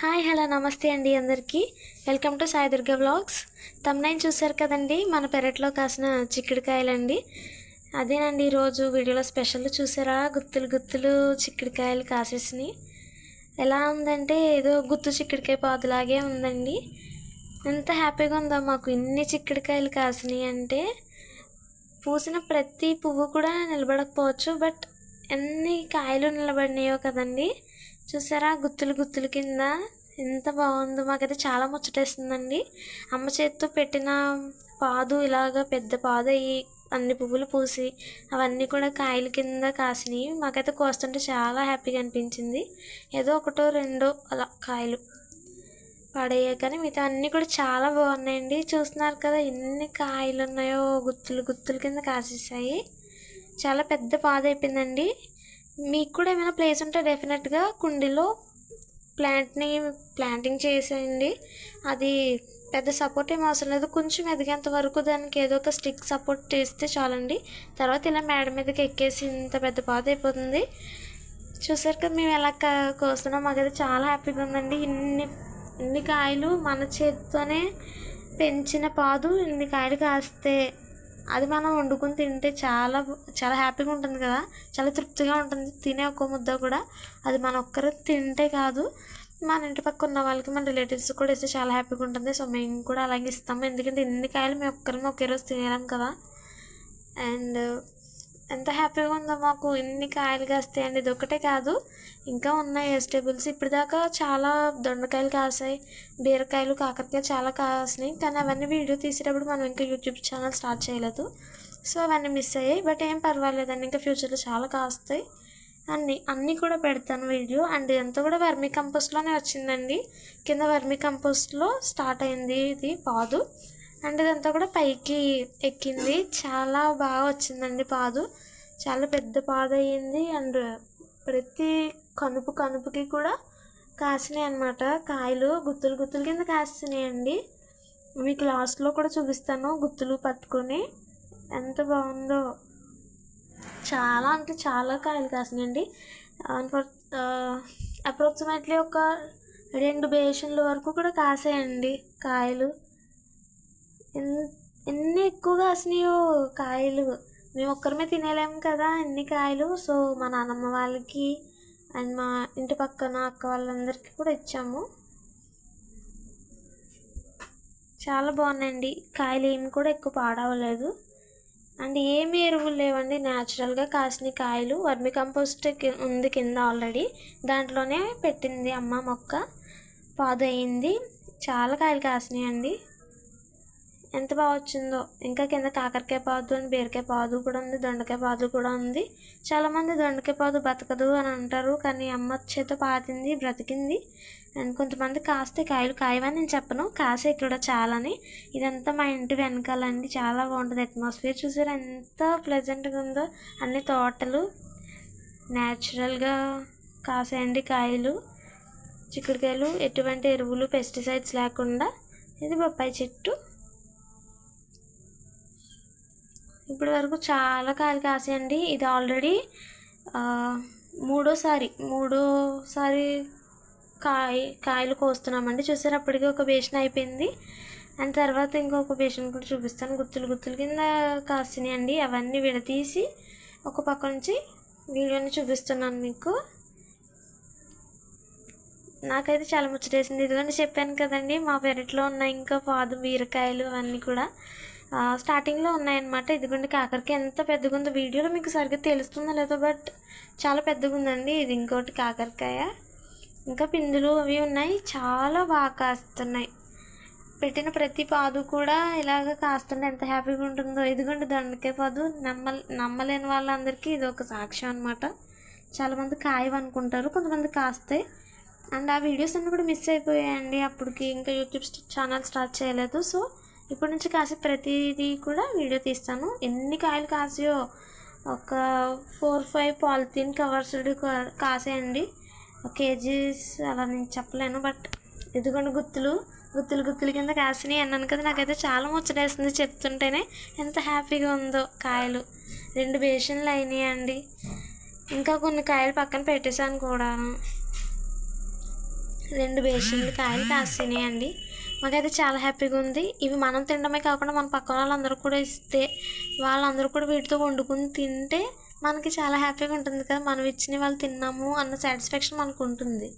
Hi hello నమస్తే అండి అందరికీ. Welcome to Sai Durga blogs తమ్నైన్ చూసారు కదండి మన పెరట్లో కాసిన చిక్కుడుకాయలండి. అదేనండి ఈరోజు వీడియోలో స్పెషల్ చూసారా? గుత్తులు గుత్తులు చిక్కుడుకాయలు కాసేసినాయి. ఎలా ఉందంటే ఏదో గుత్తు చిక్కుడుకాయ పాదులాగే ఉందండి. ఎంత హ్యాపీగా ఉందో మాకు ఇన్ని చిక్కుడుకాయలు కాసినాయి అంటే పూసిన ప్రతి పువ్వు కూడా నిలబడకపోవచ్చు బట్ ఎన్ని కాయలు నిలబడినాయో కదండి చూసారా? గుత్తులు గుత్తుల కింద ఎంత బాగుందో. మాకైతే చాలా ముచ్చటేస్తుందండి. అమ్మ చేతితో పెట్టిన పాదు ఇలాగ పెద్ద పాదు అయ్యి అన్ని పువ్వులు పూసి అవన్నీ కూడా కాయల కింద కాసినాయి. మాకైతే కోస్తుంటే చాలా హ్యాపీగా అనిపించింది. ఏదో ఒకటో రెండో అలా కాయలు పడేయాయి కానీ మిగతా అన్నీ కూడా చాలా బాగున్నాయండి. చూస్తున్నారు కదా ఎన్ని కాయలు ఉన్నాయో గుత్తులు గుత్తుల కింద కాసేసాయి. చాలా పెద్ద పాద అయిపోయిందండి మీకు కూడా ఏమైనా ప్లేస్ ఉంటే డెఫినెట్గా కుండీలో ప్లాంట్ని ప్లాంటింగ్ చేసేయండి. అది పెద్ద సపోర్ట్ ఏం అవసరం లేదు. కొంచెం ఎదిగేంత వరకు దానికి ఏదో ఒక స్టిక్ సపోర్ట్ చేస్తే చాలండి. తర్వాత ఇలా మేడ మీదకి ఎక్కేసి ఇంత పెద్ద పాత అయిపోతుంది. చూసారు కదా మేము ఎలా కా- కోస్తున్నాం మాకైతే చాలా హ్యాపీగా ఉందండి. ఇన్ని ఇన్ని కాయలు మన చేతితోనే పెంచిన పాదు ఇన్ని కాయలు కాస్తే అది మనం వండుకుని తింటే చాలా చాలా హ్యాపీగా ఉంటుంది కదా. చాలా తృప్తిగా ఉంటుంది. తినే ఒక్క ముద్ద కూడా అది మన ఒక్కరు తింటే కాదు. మన ఇంటి పక్క ఉన్న వాళ్ళకి మన రిలేటివ్స్ కూడా ఇస్తే చాలా హ్యాపీగా ఉంటుంది. సో మేము కూడా అలాగే ఇస్తాము. ఎందుకంటే ఇన్ని కాయలు మేము ఒక్కరిని ఒకే రోజు తినేలాం కదా. అండ్ ఎంత హ్యాపీగా ఉందో మాకు ఇన్ని కాయలు కాస్తాయండి. ఇది ఒకటే కాదు ఇంకా ఉన్నాయి వెజిటేబుల్స్. ఇప్పటిదాకా చాలా దొండకాయలు కాసాయి బీరకాయలు కాకరకాయలు చాలా కాసినాయి. కానీ అవన్నీ వీడియో తీసేటప్పుడు మనం ఇంకా యూట్యూబ్ ఛానల్ స్టార్ట్ చేయలేదు. సో అవన్నీ మిస్ అయ్యాయి. బట్ ఏం పర్వాలేదండి ఇంకా ఫ్యూచర్లో చాలా కాస్తాయి. అన్ని అన్నీ కూడా పెడతాను వీడియో. అండ్ ఇదంతా కూడా వర్మీ కంపోస్ట్లోనే వచ్చిందండి. కింద వర్మీ కంపోస్ట్లో స్టార్ట్ అయింది. ఇది పాదు. అండ్ ఇదంతా కూడా పైకి ఎక్కింది. చాలా బాగా వచ్చిందండి పాదు. చాలా పెద్ద పాదు అయ్యింది. అండ్ ప్రతి కనుపు కనుపుకి కూడా కాసినాయి అనమాట కాయలు గుత్తులు గుత్తులు కింద కాస్తున్నాయండి మీకు లాస్ట్లో కూడా చూపిస్తాను గుత్తులు పట్టుకొని ఎంత బాగుందో. చాలా అంటే చాలా కాయలు కాసినాయండి. అన్ఫర్ అప్రాక్సిమేట్లీ ఒక రెండు బేషన్ల వరకు కూడా కాసాయండి కాయలు. ఎన్ని ఎక్కువ కాసినాయో కాయలు. మేము ఒక్కరమే తినేలేము కదా ఎన్ని కాయలు. సో మా నాన్నమ్మ వాళ్ళకి అండ్ మా ఇంటి పక్కన అక్క వాళ్ళందరికీ కూడా ఇచ్చాము. చాలా బాగున్నాయండి. కాయలు ఏమి కూడా ఎక్కువ పాడవలేదు. అండ్ ఏమి ఎరువులు లేవండి. న్యాచురల్గా కాసిన కాయలు. వర్మి కంపోస్ట్ ఉంది కింద ఆల్రెడీ. దాంట్లోనే పెట్టింది అమ్మ మొక్క. పాదు అయింది చాలా కాయలు కాసినాయండి. ఎంత బాగా వచ్చిందో. ఇంకా కింద కాకరకాయ పాదు అని బీరకాయ పాదు కూడా ఉంది దొండకాయ పాదు కూడా ఉంది. చాలామంది దొండకాయ పాదు బతకదు అని అంటారు కానీ అమ్మ చేత పాతింది బ్రతికింది. అండ్ కొంతమంది కాస్తే కాయలు కాయవని నేను చెప్పను కాసే ఇక్కడ చాలని. ఇదంతా మా ఇంటి వెనకాలండి చాలా బాగుంటుంది అట్మాస్ఫియర్ చూసారు ఎంత ప్లెజెంట్గా ఉందో అన్ని తోటలు న్యాచురల్గా కాసేయండి కాయలు. చిక్కుడుకాయలు ఎటువంటి ఎరువులు పెస్టిసైడ్స్ లేకుండా. ఇది బొప్పాయి చెట్టు. ఇప్పటి వరకు చాలా కాయలు కాసాయండి. ఇది ఆల్రెడీ మూడోసారి మూడోసారి కాయ కాయలు కోస్తున్నామండి. చూసారు అప్పటికి ఒక బేషన్ అయిపోయింది. అండ్ తర్వాత ఇంకొక బేషన్ కూడా చూపిస్తాను. గుత్తులు గుత్తులు కింద కాసినాయండి. అవన్నీ విడదీసి ఒక పక్క నుంచి వీడియోని చూపిస్తున్నాను మీకు. నాకైతే చాలా ముచ్చటేసింది. ఇదిగోండి చెప్పాను కదండి మా పెరట్లో ఉన్న ఇంకా పాదు బీరకాయలు అవన్నీ కూడా. స్టార్టింగ్లో ఉన్నాయన్నమాట. ఇదిగోండి కాకరకాయ ఎంత పెద్దగా ఉందో వీడియోలో మీకు సరిగ్గా తెలుస్తుందో లేదో బట్ చాలా పెద్దగా ఉందండి. ఇది ఇంకోటి కాకరకాయ. ఇంకా పిందులు అవి ఉన్నాయి. చాలా బాగా కాస్తున్నాయి. పెట్టిన ప్రతి పాదు కూడా ఇలాగ కాస్తుంటే ఎంత హ్యాపీగా ఉంటుందో. ఇదిగోండి దొండకాయ పాదు. నమ్మ నమ్మలేని వాళ్ళందరికీ ఇది ఒక సాక్ష్యం అనమాట చాలామంది కాయవనుకుంటారు కొంతమంది కాస్తాయి అండ్ ఆ వీడియోస్ అన్నీ కూడా మిస్ అయిపోయాయండి. అప్పటికి ఇంకా యూట్యూబ్ ఛానల్ స్టార్ట్ చేయలేదు. సో ఇప్పటి నుంచి కాసే ప్రతిదీ కూడా వీడియో తీస్తాను. ఎన్ని కాయలు కాసాయో ఒక ఫోర్ ఫైవ్ పాలిథిన్ కవర్స్ కాసేయండి. కేజీస్ అలా నేను చెప్పలేను బట్ ఇదిగోండి గుత్తులు. గుత్తులు గుత్తులు కింద కాసినాయి అన్నాను కదా నాకైతే చాలా ముచ్చటేస్తుంది చెప్తుంటేనే ఎంత హ్యాపీగా ఉందో కాయలు. రెండు బేషన్లు అయినాయి అండి. ఇంకా కొన్ని కాయలు పక్కన పెట్టేశాను కూడాను. రెండు బేషన్లు కాయలు కాసినాయండి మాకైతే చాలా హ్యాపీగా ఉంది. ఇవి మనం తినడమే కాకుండా మన పక్కన వాళ్ళందరూ కూడా ఇస్తే వాళ్ళందరూ కూడా వీటితో వండుకుని తింటే మనకి చాలా హ్యాపీగా ఉంటుంది కదా. మనం ఇచ్చిన వాళ్ళు తిన్నాము అన్న సాటిస్ఫాక్షన్ మనకు ఉంటుంది.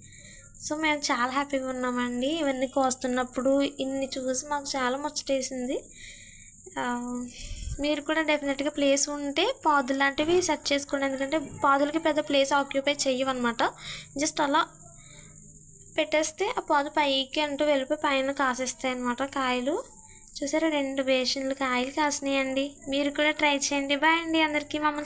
సో మేము చాలా హ్యాపీగా ఉన్నామండి. ఇవన్నీ కోస్తున్నప్పుడు ఇన్ని చూసి మాకు చాలా ముచ్చటేసింది. మీరు కూడా డెఫినెట్గా ప్లేస్ ఉంటే పాదులు లాంటివి సెట్ చేసుకోండి. ఎందుకంటే పాదులకి పెద్ద ప్లేస్ ఆక్యుపై చెయ్యవన్నమాట. జస్ట్ అలా పెట్టేస్తే ఆ పాదు పైకి అంటూ వెళ్ళిపోయి పైన కాసేస్తాయి అనమాట కాయలు. చూసారా? రెండు బేషన్లు కాయలు కాసినాయండి. మీరు కూడా ట్రై చేయండి. బాయ్ అండి అందరికీ. మమ్మల్ని